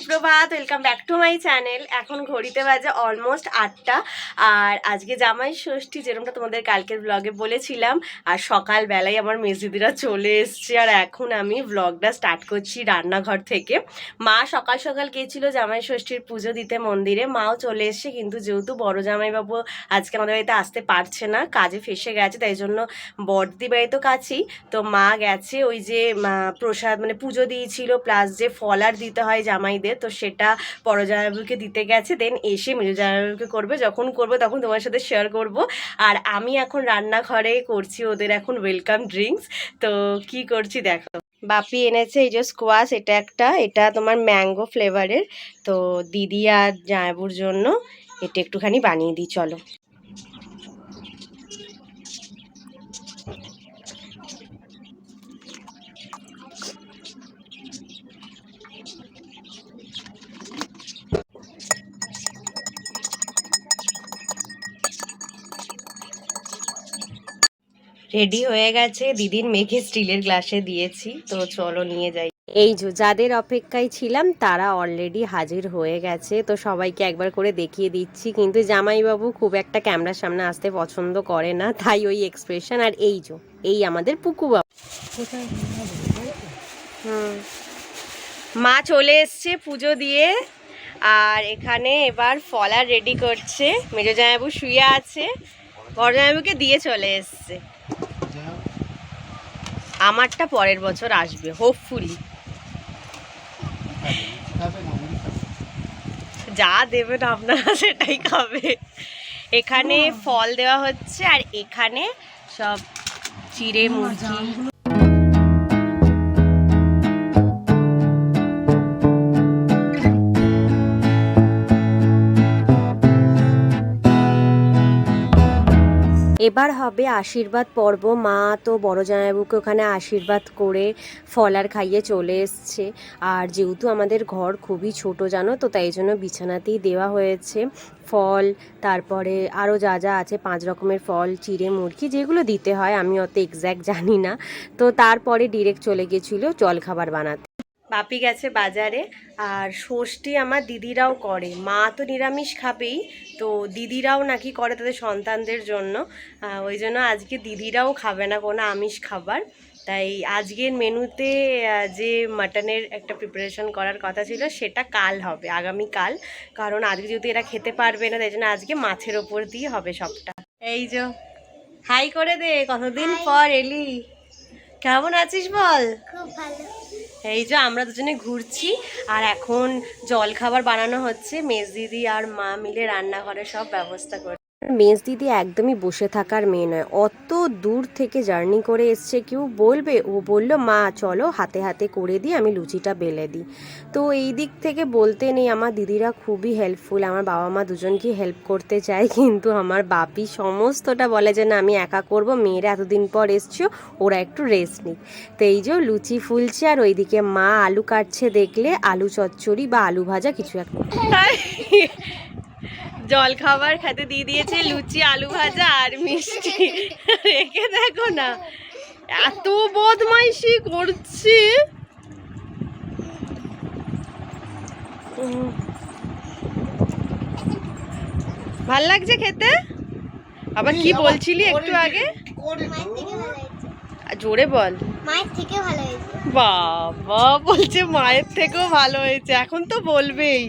সুপ্রভাত welcome back to my channel এখন ঘড়িতে বাজে অলমোস্ট আটটা। আর আজকে জামাই ষষ্ঠী যেরকমটা তোমাদের কালকের ব্লগে বলেছিলাম, আর সকালবেলায় আমার মেজদিদিরা চলে এসছে, আর এখন আমি ব্লগটা স্টার্ট করছি রান্নাঘর থেকে। মা সকাল সকাল গিয়েছিল জামাই ষষ্ঠীর পুজো দিতে মন্দিরে, মাও চলে এসছে, কিন্তু যেহেতু বড় জামাইবাবু আজকে আমাদের বাড়িতে আসতে পারছে না, কাজে ফেসে গেছে, তাই জন্য বড়দি বাড়ি তো কাছেই। তো মা গেছে, ওই যে প্রসাদ মানে পুজো দিয়েছিল প্লাস যে ফলার দিতে হয় জামাইদের তো সেটা পরজয়াবুলকে দিতে গেছে দেন এসে মেজো জামাইবাবুকে করবে, যখন করবে তখন তোমার সাথে শেয়ার করব। আর আমি এখন রান্নাঘরে করছি ওদের এখন ওয়েলকাম ড্রিঙ্কস তো কি করছি দেখো। বাপি এনেছে এই যে স্কোয়াশ এটা একটা, এটা তোমার ম্যাঙ্গো ফ্লেভারের তো দিদি আর জায়বুর জন্য এটা একটুখানি বানিয়ে দিই, চলো। রেডি হয়ে গেছে। দিদির মেঘে স্টিলের গ্লাসে দিয়েছি। তো চলো নিয়ে যাই। এই যে যাদের অপেক্ষায় ছিলাম তারা অলরেডি হাজির হয়ে গেছে। তো সবাইকে একবার করে দেখিয়ে দিচ্ছি। কিন্তু জামাইবাবু খুব একটা ক্যামেরার সামনে আসতে পছন্দ করে না। তাই ওই এক্সপ্রেশন আর এই যে এই আমাদের পুকু বাবু হুম। মা চলে এসছে পুজো দিয়ে। আর এখানে এবার ফলার রেডি করছে। মেজো জামাইবাবু শুয়ে আছে। বড় জামাইবাবুকে দিয়ে চলে এসছে। আমারটা পরের বছর আসবে হোপফুলি যা দেবেন আপনারা সেটাই খাবে। এখানে ফল দেওয়া হচ্ছে আর এখানে সব চিড়ে মুরগি। এবার হবে আশীর্বাদ পর্ব। মা তো বড় জামাইবাবুকে ওখানে আশীর্বাদ করে ফলার খাইয়ে চলে এসছে। আর যেহেতু আমাদের ঘর খুবই ছোট, জানো তো, তাই জন্য বিছানাতেই দেওয়া হয়েছে ফল। তারপরে আরও যা যা আছে, পাঁচ রকমের ফল, চিড়ে, মুরগি, যেগুলো দিতে হয়, আমি অত এক্স্যাক্ট জানি না। তো তারপরে ডিরেক্ট চলে গেছিল জলখাবার বানাতে। বাপি গেছে বাজারে আর ষষ্ঠী আমার দিদিরাও করে। মা তো নিরামিষ খাবেই তো দিদিরাও নাকি করে তাদের সন্তানদের জন্য। ওই জন্য আজকে দিদিরাও খাবে না কোনো আমিষ খাবার। তাই আজকের মেনুতে যে মাটনের একটা প্রিপারেশন করার কথা ছিল সেটা কাল হবে আগামী কাল। কারণ আজকে যদি এরা খেতে পারবে না তাই জন্য আজকে মাছের ওপর দিয়ে হবে সবটা। এই যে হাই করে দে কতদিন পর এলি? কেমন আছিস বল? খুব ভালো। এই যে আমরা দুজনে ঘুরছি, আর এখন জল খাবার বানানো হচ্ছে। মেজ দিদি আর মা মিলে রান্নাঘরে সব ব্যবস্থা করে মেজ দিদি একদমই বসে থাকার মেয়ে নয়, অত দূর থেকে জার্নি করে এসছে, কেউ বলবে? ও বলল, মা, চলো হাতে হাতে করে দিই আমি লুচিটা বেলে দিই। তো এই দিক থেকে বলতে নেই, আমার দিদিরা খুবই হেল্পফুল আমার বাবা মা দুজনকে হেল্প করতে চায়, কিন্তু আমার বাপি সমস্তটা বলে যে, না, আমি একা করব, মেয়েরা এতদিন পর এসছো, ওরা একটু রেস্ট নিক। তো এই যে লুচি ফুলছে, আর ওইদিকে মা আলু কাটছে দেখলে, আলু চচ্চড়ি বা আলু ভাজা কিছু একটা জল খাবার খেতে দিয়ে দিয়েছে লুচি আলু ভাজা আর মিষ্টি। রেখে দেখো না এত বদমাইশি করছি। ভালো লাগছে খেতে? আবার কি বলছিলি একটু আগে? মায়ের থেকে ভালো হয়েছে জোরে বল। মায়ের থেকে ভালো হয়েছে। বাবা বলছে মায়ের থেকেও ভালো হয়েছে এখন তো বলবেই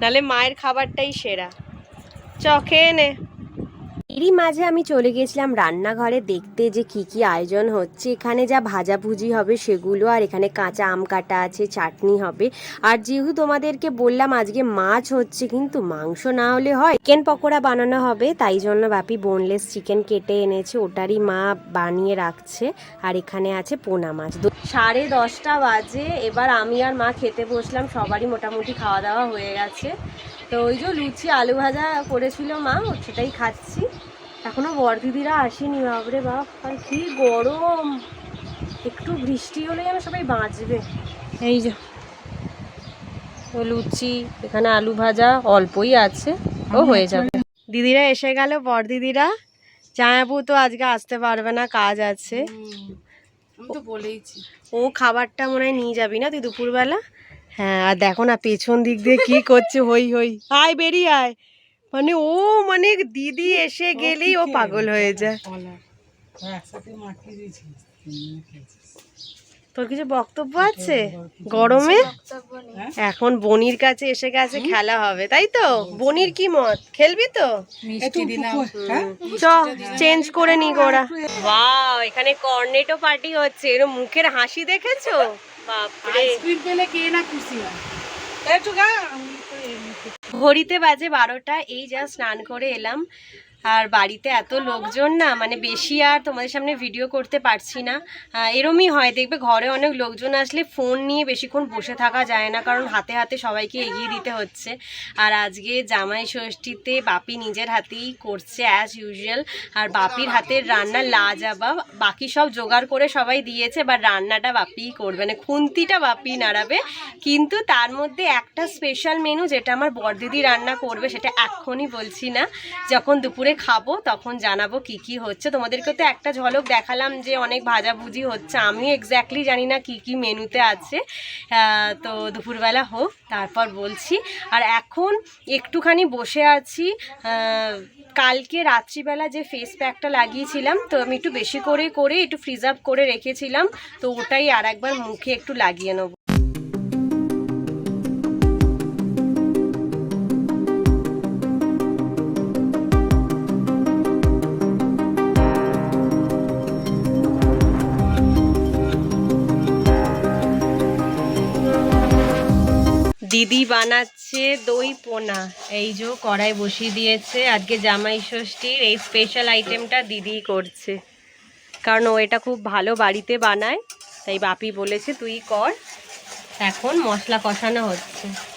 নালে মায়ের খাবারটাই সেরা। চ নে এরই মাঝে আমি চলে গেছিলাম রান্নাঘরে দেখতে যে কি কি আয়োজন হচ্ছে। এখানে যা ভাজাভুজি হবে সেগুলো আর এখানে কাঁচা আম কাটা আছে, চাটনি হবে। আর যেহেতু তোমাদেরকে বললাম আজকে মাছ হচ্ছে, কিন্তু মাংস না হলে হয়। চিকেন পকোড়া বানানো হবে, তাই জন্য বাপি বোনলেস চিকেন কেটে এনেছে, ওটারই মা বানিয়ে রাখছে। আর এখানে আছে পোনা মাছ। সাড়ে দশটা বাজে, এবার আমি আর মা খেতে বসলাম, সবারই মোটামুটি খাওয়া দাওয়া হয়ে গেছে। তো ওই যে লুচি আলু ভাজা করেছিল মা, সেটাই খাচ্ছি। এখনও বরদিদিরা আসেনি বাবরে বাপ। আর কি গরম। একটু বৃষ্টি হলে যেন সবাই বাঁচবে। এই যে ও লুচি এখানে আলু ভাজা অল্পই আছে। ও হয়ে যাবে। দিদিরা এসে গেল বর দিদিরা জামাইবাবু তো আজকে আসতে পারবে না কাজ আছে। আমি তো বলেইছি। ও খাবারটা মনে হয় নিয়ে যাবি না তুই দুপুরবেলা? হ্যাঁ আর দেখো না পেছন দিক দিয়ে কি করছে হই হই। আয় বেরিয়ে আয়। মানে ও মানে দিদি এসে গেলেই ও পাগল হয়ে যায়। তোর কিছু বক্তব্য আছে? গরমে? এখন বনির কাছে এসে গেছে খেলা হবে তাই তো? বনির কি মত? খেলবি তো? চ চেঞ্জ করে নি গোড়া ওয়াও এখানে কর্নেটো পার্টি হচ্ছে। এর মুখের হাসি দেখেছ? বাপরে। ঘড়িতে বাজে বারোটা এই যা স্নান করে এলাম। আর বাড়িতে এত লোকজন না মানে বেশি আর তোমাদের সামনে ভিডিও করতে পারছি না। এরমই হয়, দেখবে ঘরে অনেক লোকজন আসলে ফোন নিয়ে বেশিক্ষণ বসে থাকা যায় না, কারণ হাতে হাতে সবাইকে এগিয়ে দিতে হচ্ছে। আর আজকে জামাই ষষ্ঠীতে বাপি নিজের হাতেই করছে অ্যাজ ইউজুয়াল আর বাপির হাতের রান্না লাজাবাব। বাকি সব জোগাড় করে সবাই দিয়েছে বা রান্নাটা বাপিই করবে মানে খুন্তিটা বাপি নাড়াবে। কিন্তু তার মধ্যে একটা স্পেশাল মেনু যেটা আমার বড়দিদি রান্না করবে, সেটা এক্ষুনি বলছি না। যখন দুপুরে খাব, তখন জানাব কি কি হচ্ছে। তোমাদেরকে তো একটা ঝলক দেখালাম যে অনেক ভাজাভুজি হচ্ছে। আমি এক্স্যাক্টলি জানি না কি কি মেনুতে আছে। তো দুপুরবেলা হোক, তারপর বলছি। আর এখন একটুখানি বসে আছি। কালকে রাত্রিবেলা যে ফেস প্যাকটা লাগিয়েছিলাম, তো আমি একটু বেশি করে করে একটু ফ্রিজ আপ করে রেখেছিলাম। তো ওটাই আর একবার মুখে একটু লাগিয়ে নেব। দিদি বানাচ্ছে দই পোনা। এই যে কড়াই বসিয়ে দিয়েছে। আজকে জামাই ষষ্ঠীর এই স্পেশাল আইটেমটা দিদি করছে। কারণ ও এটা খুব ভালো বাড়িতে বানায়। তাই বাপি বলেছে, তুই কর। এখন মশলা কষানো হচ্ছে।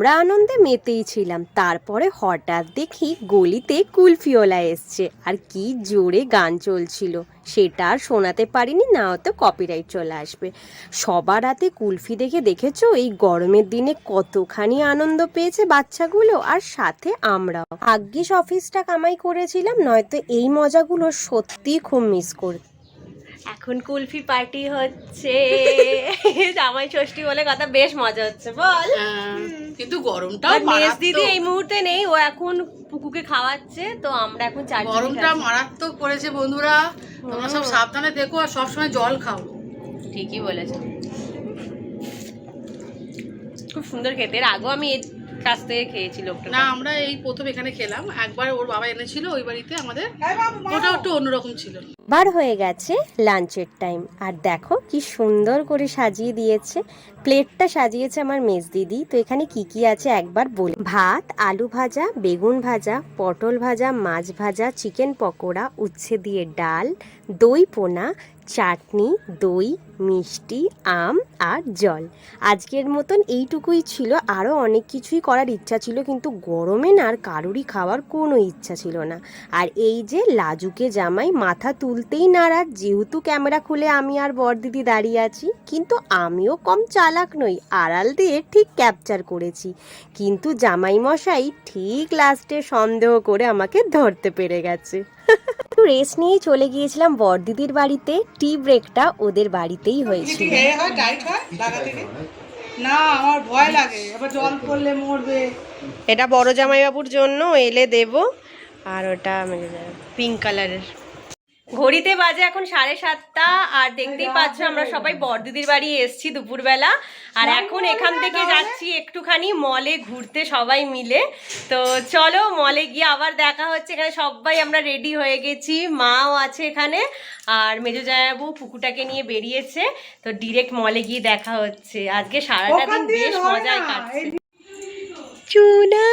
আমরা আনন্দে মেতেই ছিলাম। তারপরে হঠাৎ দেখি গলিতে কুলফিওলা এসছে। আর কি জোরে গান চলছিল। সেটা আর শোনাতে পারিনি, না তো কপিরাইট চলে আসবে। সবার হাতে কুলফি দেখে দেখেছ? এই গরমের দিনে কতখানি আনন্দ পেয়েছে বাচ্চাগুলো। আর সাথে আমরাও। আগ্গিস অফিসটা কামাই করেছিলাম, নয়তো এই মজাগুলো সত্যি খুব মিস করতে এখন কুলফি পার্টি হচ্ছে। জামাই ষষ্ঠী বলে কথা বেশ মজা হচ্ছে বল। হ্যাঁ, কিন্তু গরমটা মেজ দিদি এই মুহূর্তে নেই ও এখন পুকুকে খাওয়াচ্ছে তো আমরা এখন চারজনে গরমটা মারাত্মক পড়েছে বন্ধুরা। তোমরা সব সাবধানে দেখো আর সবসময় জল খাও। ঠিকই বলেছ। খুব সুন্দর খেতে। এর আগেও আমি কাছ থেকে খেয়েছি লোকটা না আমরা এই প্রথম এখানে খেলাম। একবার ওর বাবা এনেছিল ওই বাড়িতে আমাদের ওটা একটু অন্যরকম ছিল। বার হয়ে গেছে লাঞ্চের টাইম আর দেখো কি সুন্দর করে সাজিয়ে দিয়েছে। প্লেটটা সাজিয়েছে আমার মেজ দিদি। তো এখানে কি কি আছে একবার বলি। ভাত আলু ভাজা বেগুন ভাজা পটল ভাজা মাছ ভাজা চিকেন পকোড়া উচ্ছে দিয়ে ডাল দই পোনা চাটনি দই মিষ্টি, আম আর জল। আজকের মতন এইটুকুই ছিল। আরও অনেক কিছুই করার ইচ্ছা ছিল, কিন্তু গরমে না আর কারোরই খাওয়ার কোনো ইচ্ছা ছিল না। আর এই যে লাজুকে জামাই মাথা তুলতেই নারাজ, যেহেতু ক্যামেরা খুলে আমি আর বরদিদি দাঁড়িয়ে আছি, কিন্তু আমিও কম চালাক নই, আড়াল দিয়ে ঠিক ক্যাপচার করেছি। কিন্তু জামাই মশাই ঠিক লাস্টে সন্দেহ করে আমাকে ধরতে পেরে গেছে। একটু রেস্ট নিয়েই চলে গিয়েছিলাম বরদিদির বাড়িতে। টি ব্রেকটা ওদের বাড়িতেই হয়েছিল। হয় টাইট হয় না আমার ভয় লাগে। এবার জল পড়লে মরবে। এটা বড় জামাইবাবুর জন্য এলে দেব। আর ওটা পিঙ্ক কালারের। ঘড়িতে বাজে এখন সাড়ে সাতটা আর দেখতেই পাচ্ছ আমরা সবাই বড়দিদির বাড়ি এসছি দুপুরবেলা। আর এখন এখান থেকে যাচ্ছি একটুখানি মলে ঘুরতে সবাই মিলে। তো চলো মলে গিয়ে আবার দেখা হচ্ছে। এখানে সবাই আমরা রেডি হয়ে গেছি। মাও আছে এখানে। আর মেজো জায়াবু পুকুটাকে নিয়ে বেরিয়েছে। তো ডিরেক্ট মলে গিয়ে দেখা হচ্ছে। আজকে সারাটা দিন বেশ মজায় কাটছে। চুনা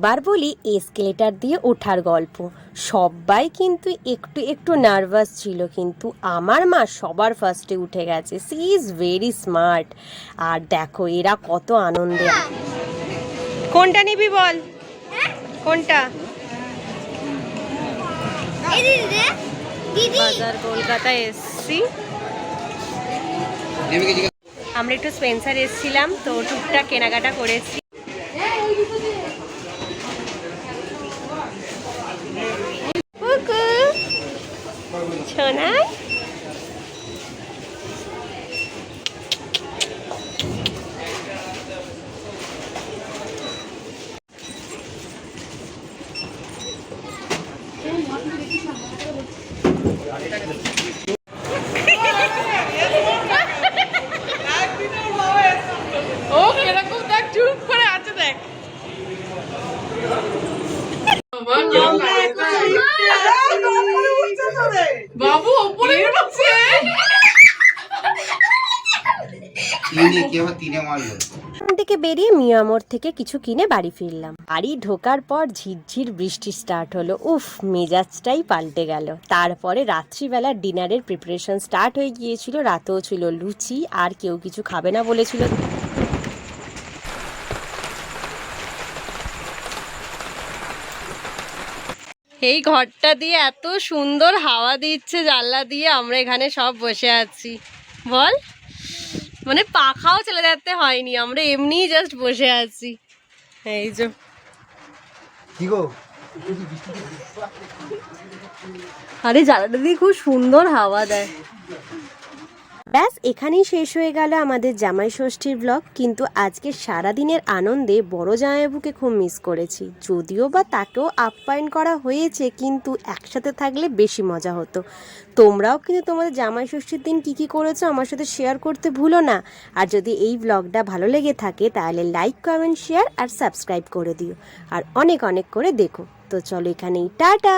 বার বলি এসকেলেটার দিয়ে ওঠার গল্প। সবাই কিন্তু একটু একটু নার্ভাস ছিল কিন্তু আমার মা সবার ফার্স্টে উঠে গেছে। সি ইজ ভেরি স্মার্ট আর দেখো এরা কত আনন্দে। কোনটা নিবি বল? কোনটা? এই দিদি রে, দিদি বাজার কলকাতা এস এসেছি আমরা একটু স্পেন্সার এসেছিলাম তো টুকটাক কেনাকাটা করেছি। সোনাই ও কীরকম দেখ চুপ করে আছে দেখ বাবা, কেমন লাগছে? বাবু ওপরে উঠছে তিনে কি আবার তিনে মারলো ওখান থেকে বেরিয়ে মিয়ামোর থেকে কিছু কিনে বাড়ি ফিরলাম। বাড়ি ঢোকার পর ঝিরঝির বৃষ্টি স্টার্ট হলো। উফ, মেজাজটাই পাল্টে গেল। তারপরে রাত্রিবেলা ডিনারের প্রিপারেশন স্টার্ট হয়ে গিয়েছিল, রাতেও ছিল লুচি, আর কেউ কিছু খাবে না বলেছিল। এই ঘরটা দিয়ে এত সুন্দর হাওয়া দিচ্ছে, জানলা দিয়ে আমরা এখানে সব বসে আছি। বল। মানে পাখাও চলে যেতে হয়নি আমরা এমনি জাস্ট বসে আছি। এই যে। কি গো? আরে জানাটা দিয়ে খুব সুন্দর হাওয়া দেয়। ব্যাস, এখানেই শেষ হয়ে গেল আমাদের জামাই ষষ্ঠীর ব্লগ কিন্তু আজকে সারাদিনের আনন্দে বড় জামাইবাবুকে খুব মিস করেছি। যদিও বা তাকেও আপ্যায়ন করা হয়েছে, কিন্তু একসাথে থাকলে বেশি মজা হতো। তোমরাও কিন্তু তোমাদের জামাই ষষ্ঠীর দিন কী কী করেছ আমার সাথে শেয়ার করতে ভুলো না। আর যদি এই ব্লগটা ভালো লেগে থাকে, তাহলে লাইক কমেন্ট শেয়ার আর সাবস্ক্রাইব করে দিও। আর অনেক অনেক করে দেখো। তো চলো এখানেই, টাটা!